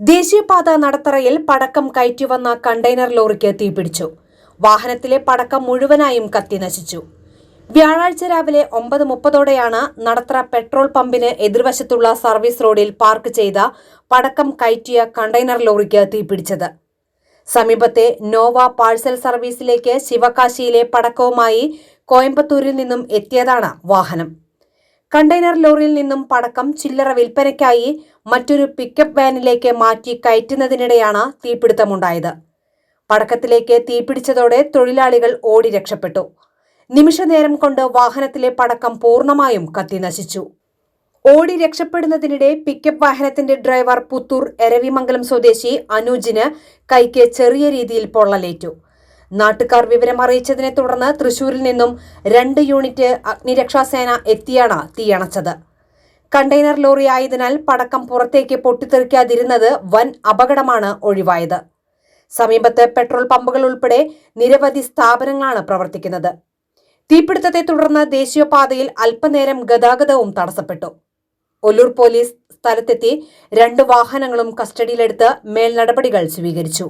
ദേശീയപാത നടത്തറയിൽ പടക്കം കയറ്റിവന്ന കണ്ടെയ്നർ ലോറിക്ക് തീപിടിച്ചു. വാഹനത്തിലെ പടക്കം മുഴുവനായും കത്തി നശിച്ചു. വ്യാഴാഴ്ച രാവിലെ ഒമ്പത് മുപ്പതോടെയാണ് നടത്തറ പെട്രോൾ പമ്പിന് എതിർവശത്തുള്ള സർവീസ് റോഡിൽ പാർക്ക് ചെയ്ത പടക്കം കയറ്റിയ കണ്ടെയ്നർ ലോറിക്ക് തീപിടിച്ചത്. സമീപത്തെ നോവ പാഴ്സൽ സർവീസിലേക്ക് ശിവകാശിയിലെ പടക്കവുമായി കോയമ്പത്തൂരിൽ നിന്നും എത്തിയതാണ് വാഹനം. കണ്ടെയ്നർ ലോറിയിൽ നിന്നും പടക്കം ചില്ലറ വിൽപ്പനയ്ക്കായി മറ്റൊരു പിക്കപ്പ് വാനിലേക്ക് മാറ്റി കയറ്റുന്നതിനിടെയാണ് തീപിടുത്തമുണ്ടായത്. പടക്കത്തിലേക്ക് തീപിടിച്ചതോടെ തൊഴിലാളികൾ ഓടി രക്ഷപ്പെട്ടു. നിമിഷനേരം കൊണ്ട് വാഹനത്തിലെ പടക്കം പൂർണമായും കത്തി നശിച്ചു. ഓടി രക്ഷപ്പെടുന്നതിനിടെ പിക്കപ്പ് വാഹനത്തിന്റെ ഡ്രൈവർ പുത്തൂർ എരവിമംഗലം സ്വദേശി അനൂജിന് കൈക്ക് ചെറിയ രീതിയിൽ പൊള്ളലേറ്റു. നാട്ടുകാർ വിവരം അറിയിച്ചതിനെ തുടർന്ന് തൃശൂരിൽ നിന്നും രണ്ട് യൂണിറ്റ് അഗ്നിരക്ഷാസേന എത്തിയാണ് തീയണച്ചത്. കണ്ടെയ്നർ ലോറി ആയതിനാൽ പടക്കം പുറത്തേക്ക് പൊട്ടിത്തെറിക്കാതിരുന്നത് വൻ അപകടമാണ് ഒഴിവായത്. സമീപത്ത് പെട്രോൾ പമ്പുകൾ ഉൾപ്പെടെ നിരവധി സ്ഥാപനങ്ങളാണ് പ്രവർത്തിക്കുന്നത്. തീപിടുത്തത്തെ തുടർന്ന് ദേശീയപാതയിൽ അല്പനേരം ഗതാഗതവും തടസ്സപ്പെട്ടു. ഒല്ലൂർ പോലീസ് സ്ഥലത്തെത്തി രണ്ട് വാഹനങ്ങളും കസ്റ്റഡിയിലെടുത്ത് മേൽനടപടികൾ സ്വീകരിച്ചു.